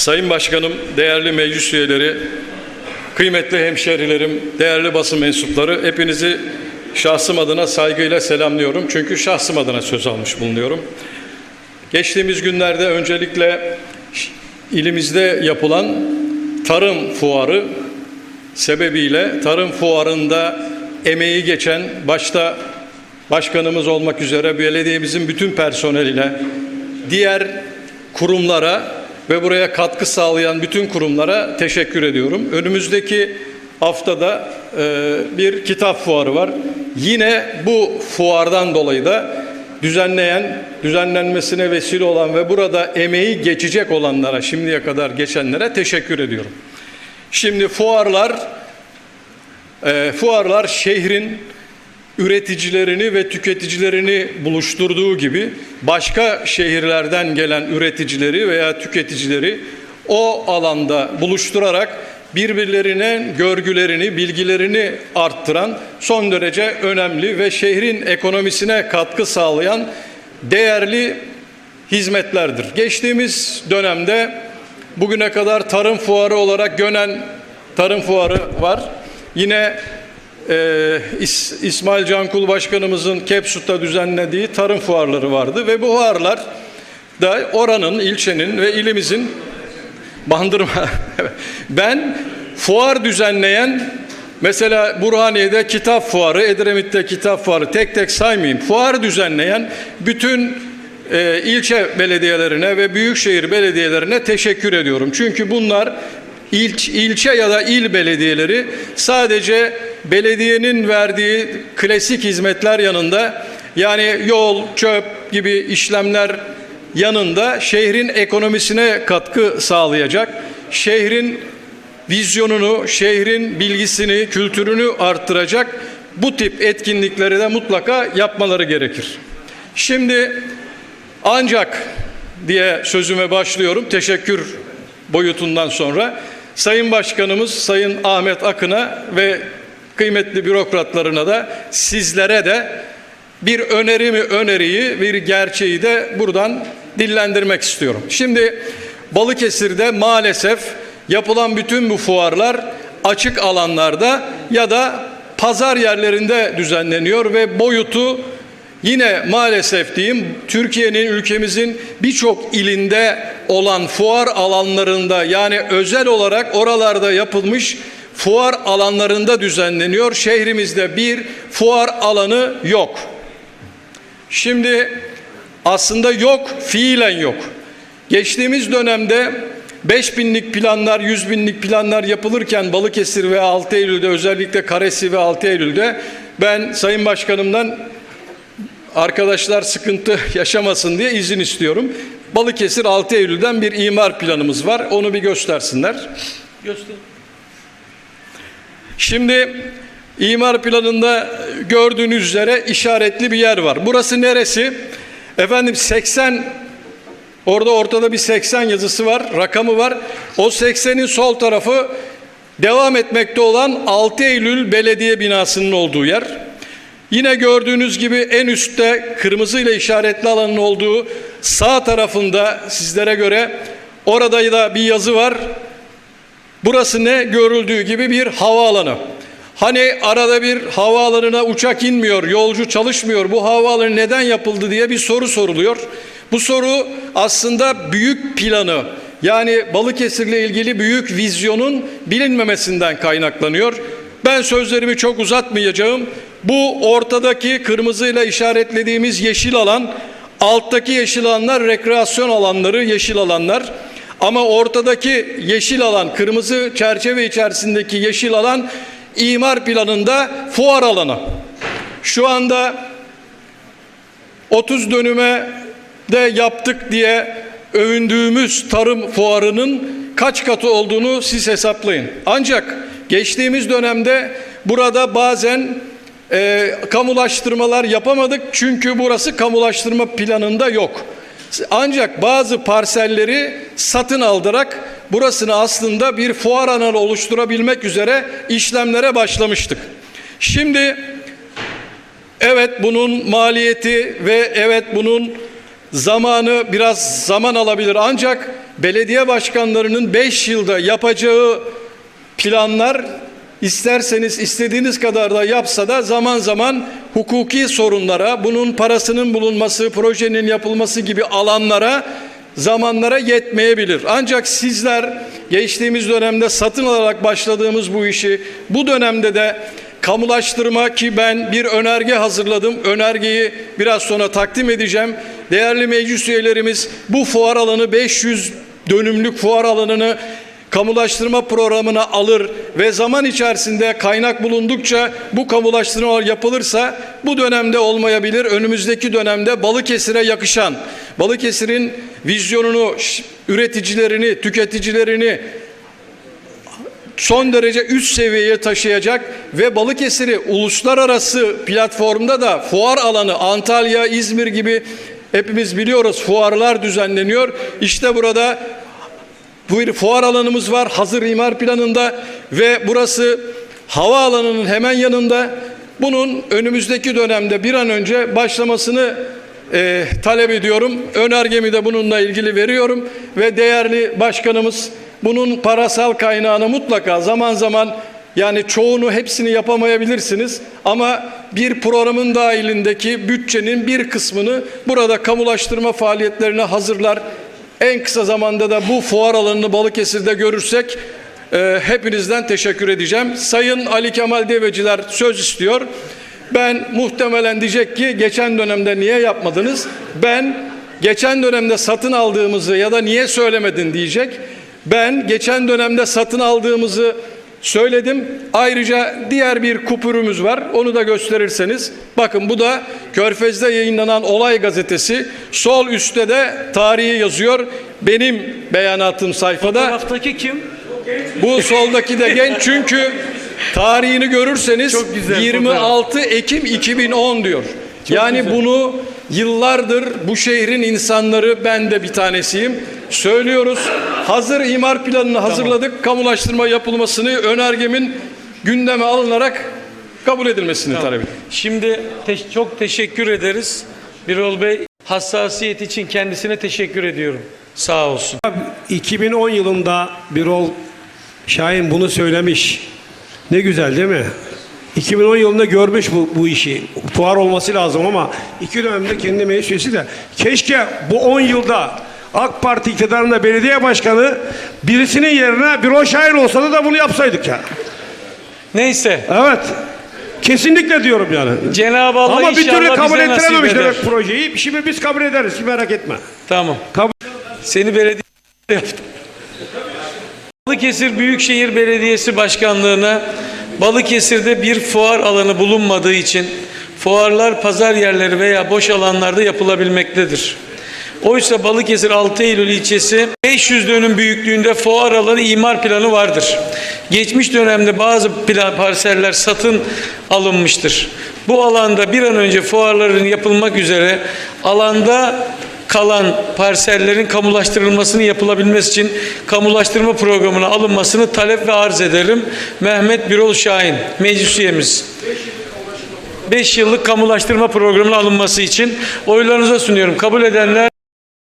Sayın Başkanım, değerli meclis üyeleri, kıymetli hemşerilerim, değerli basın mensupları, hepinizi şahsım adına saygıyla selamlıyorum. Çünkü şahsım adına söz almış bulunuyorum. Geçtiğimiz günlerde öncelikle ilimizde yapılan tarım fuarı sebebiyle tarım fuarında emeği geçen başta başkanımız olmak üzere belediyemizin bütün personeliyle diğer kurumlara ve buraya katkı sağlayan bütün kurumlara teşekkür ediyorum. Önümüzdeki haftada e, bir kitap fuarı var. Yine bu fuardan dolayı da düzenleyen, düzenlenmesine vesile olan ve burada emeği geçecek olanlara, şimdiye kadar geçenlere teşekkür ediyorum. Şimdi fuarlar, e, fuarlar şehrin üreticilerini ve tüketicilerini buluşturduğu gibi başka şehirlerden gelen üreticileri veya tüketicileri o alanda buluşturarak birbirlerine görgülerini, bilgilerini arttıran son derece önemli ve şehrin ekonomisine katkı sağlayan değerli hizmetlerdir. Geçtiğimiz dönemde bugüne kadar tarım fuarı olarak Gönen Tarım Fuarı var. Yine e, İs, İsmail Cankul Başkanımızın Kepsut'ta düzenlediği tarım fuarları vardı ve bu fuarlar da oranın, ilçenin ve ilimizin Bandırma. ben fuar düzenleyen mesela Burhaniye'de kitap fuarı, Edremit'te kitap fuarı tek tek saymayayım. Fuar düzenleyen bütün e, ilçe belediyelerine ve büyükşehir belediyelerine teşekkür ediyorum. Çünkü bunlar ilç, ilçe ya da il belediyeleri sadece belediyenin verdiği klasik hizmetler yanında yani yol, çöp gibi işlemler yanında şehrin ekonomisine katkı sağlayacak, şehrin vizyonunu, şehrin bilgisini, kültürünü arttıracak bu tip etkinlikleri de mutlaka yapmaları gerekir. Şimdi ancak diye sözüme başlıyorum. Teşekkür boyutundan sonra Sayın Başkanımız Sayın Ahmet Akın'a ve kıymetli bürokratlarına da sizlere de bir önerimi öneriyi, bir gerçeği de buradan dillendirmek istiyorum. Şimdi Balıkesir'de maalesef yapılan bütün bu fuarlar açık alanlarda ya da pazar yerlerinde düzenleniyor ve boyutu yine maalesef diyeyim Türkiye'nin ülkemizin birçok ilinde olan fuar alanlarında yani özel olarak oralarda yapılmış fuar alanlarında düzenleniyor. Şehrimizde bir fuar alanı yok. Şimdi aslında yok, fiilen yok. Geçtiğimiz dönemde 5 binlik planlar, 100 binlik planlar yapılırken Balıkesir ve 6 Eylül'de özellikle Karesi ve 6 Eylül'de ben Sayın Başkanımdan arkadaşlar sıkıntı yaşamasın diye izin istiyorum. Balıkesir 6 Eylül'den bir imar planımız var. Onu bir göstersinler. Göster. Şimdi imar planında gördüğünüz üzere işaretli bir yer var. Burası neresi? Efendim 80 orada ortada bir 80 yazısı var, rakamı var. O 80'in sol tarafı devam etmekte olan 6 Eylül Belediye binasının olduğu yer. Yine gördüğünüz gibi en üstte kırmızı ile işaretli alanın olduğu sağ tarafında sizlere göre orada da bir yazı var. Burası ne? Görüldüğü gibi bir havaalanı. Hani arada bir havaalanına uçak inmiyor, yolcu çalışmıyor. Bu havaalanı neden yapıldı diye bir soru soruluyor. Bu soru aslında büyük planı yani Balıkesir'le ilgili büyük vizyonun bilinmemesinden kaynaklanıyor. Ben sözlerimi çok uzatmayacağım. Bu ortadaki kırmızıyla işaretlediğimiz yeşil alan, alttaki yeşil alanlar rekreasyon alanları, yeşil alanlar. Ama ortadaki yeşil alan, kırmızı çerçeve içerisindeki yeşil alan imar planında fuar alanı. Şu anda 30 dönüme de yaptık diye övündüğümüz tarım fuarının kaç katı olduğunu siz hesaplayın. Ancak geçtiğimiz dönemde burada bazen e, kamulaştırmalar yapamadık çünkü burası kamulaştırma planında yok. Ancak bazı parselleri satın aldırarak burasını aslında bir fuar alanı oluşturabilmek üzere işlemlere başlamıştık. Şimdi evet bunun maliyeti ve evet bunun zamanı biraz zaman alabilir ancak belediye başkanlarının 5 yılda yapacağı planlar isterseniz istediğiniz kadar da yapsa da zaman zaman hukuki sorunlara, bunun parasının bulunması, projenin yapılması gibi alanlara, zamanlara yetmeyebilir. Ancak sizler geçtiğimiz dönemde satın alarak başladığımız bu işi bu dönemde de kamulaştırma ki ben bir önerge hazırladım. Önergeyi biraz sonra takdim edeceğim. Değerli meclis üyelerimiz bu fuar alanı 500 dönümlük fuar alanını kamulaştırma programına alır ve zaman içerisinde kaynak bulundukça bu kamulaştırma yapılırsa bu dönemde olmayabilir. Önümüzdeki dönemde Balıkesir'e yakışan, Balıkesir'in vizyonunu, üreticilerini, tüketicilerini son derece üst seviyeye taşıyacak ve Balıkesir'i uluslararası platformda da fuar alanı Antalya, İzmir gibi hepimiz biliyoruz fuarlar düzenleniyor. İşte burada bu bir fuar alanımız var hazır imar planında ve burası havaalanının hemen yanında. Bunun önümüzdeki dönemde bir an önce başlamasını e, talep ediyorum. Önergemi de bununla ilgili veriyorum ve değerli başkanımız bunun parasal kaynağını mutlaka zaman zaman yani çoğunu hepsini yapamayabilirsiniz ama bir programın dahilindeki bütçenin bir kısmını burada kamulaştırma faaliyetlerine hazırlar. En kısa zamanda da bu fuar alanını Balıkesir'de görürsek e, hepinizden teşekkür edeceğim. Sayın Ali Kemal Deveciler söz istiyor. Ben muhtemelen diyecek ki geçen dönemde niye yapmadınız? Ben geçen dönemde satın aldığımızı ya da niye söylemedin diyecek. Ben geçen dönemde satın aldığımızı söyledim. Ayrıca diğer bir kupürümüz var. Onu da gösterirseniz. Bakın bu da Körfez'de yayınlanan Olay Gazetesi. Sol üstte de tarihi yazıyor. Benim beyanatım sayfada. Taraftaki kim? Bu soldaki de genç çünkü tarihini görürseniz Çok güzel 26 Ekim 2010 diyor. yani bunu yıllardır bu şehrin insanları ben de bir tanesiyim söylüyoruz. Hazır imar planını hazırladık. Kamulaştırma yapılmasını önergemin gündeme alınarak kabul edilmesini talep ediyorum. Şimdi te- çok teşekkür ederiz. Birol Bey hassasiyet için kendisine teşekkür ediyorum. Sağ olsun. 2010 yılında Birol Şahin bunu söylemiş. Ne güzel değil mi? 2010 yılında görmüş bu, bu işi. Fuar olması lazım ama iki dönemde kendi meclis üyesi de. Keşke bu 10 yılda AK Parti iktidarında belediye başkanı birisinin yerine Birol Şahin olsa da, da bunu yapsaydık ya. Neyse. Evet. Kesinlikle diyorum yani. Cenab-ı Allah Ama bir türlü kabul ettirememişler eder. projeyi. Şimdi biz kabul ederiz. Merak etme. Tamam. Kabul Seni belediye yaptım. Balıkesir Büyükşehir Belediyesi Başkanlığı'na Balıkesir'de bir fuar alanı bulunmadığı için fuarlar pazar yerleri veya boş alanlarda yapılabilmektedir. Oysa Balıkesir 6 Eylül ilçesi 500 dönüm büyüklüğünde fuar alanı imar planı vardır. Geçmiş dönemde bazı parseller satın alınmıştır. Bu alanda bir an önce fuarların yapılmak üzere alanda kalan parsellerin kamulaştırılmasını yapılabilmesi için kamulaştırma programına alınmasını talep ve arz ederim. Mehmet Birol Şahin, meclis üyemiz. 5 yıllık kamulaştırma programına alınması için oylarınıza sunuyorum. Kabul edenler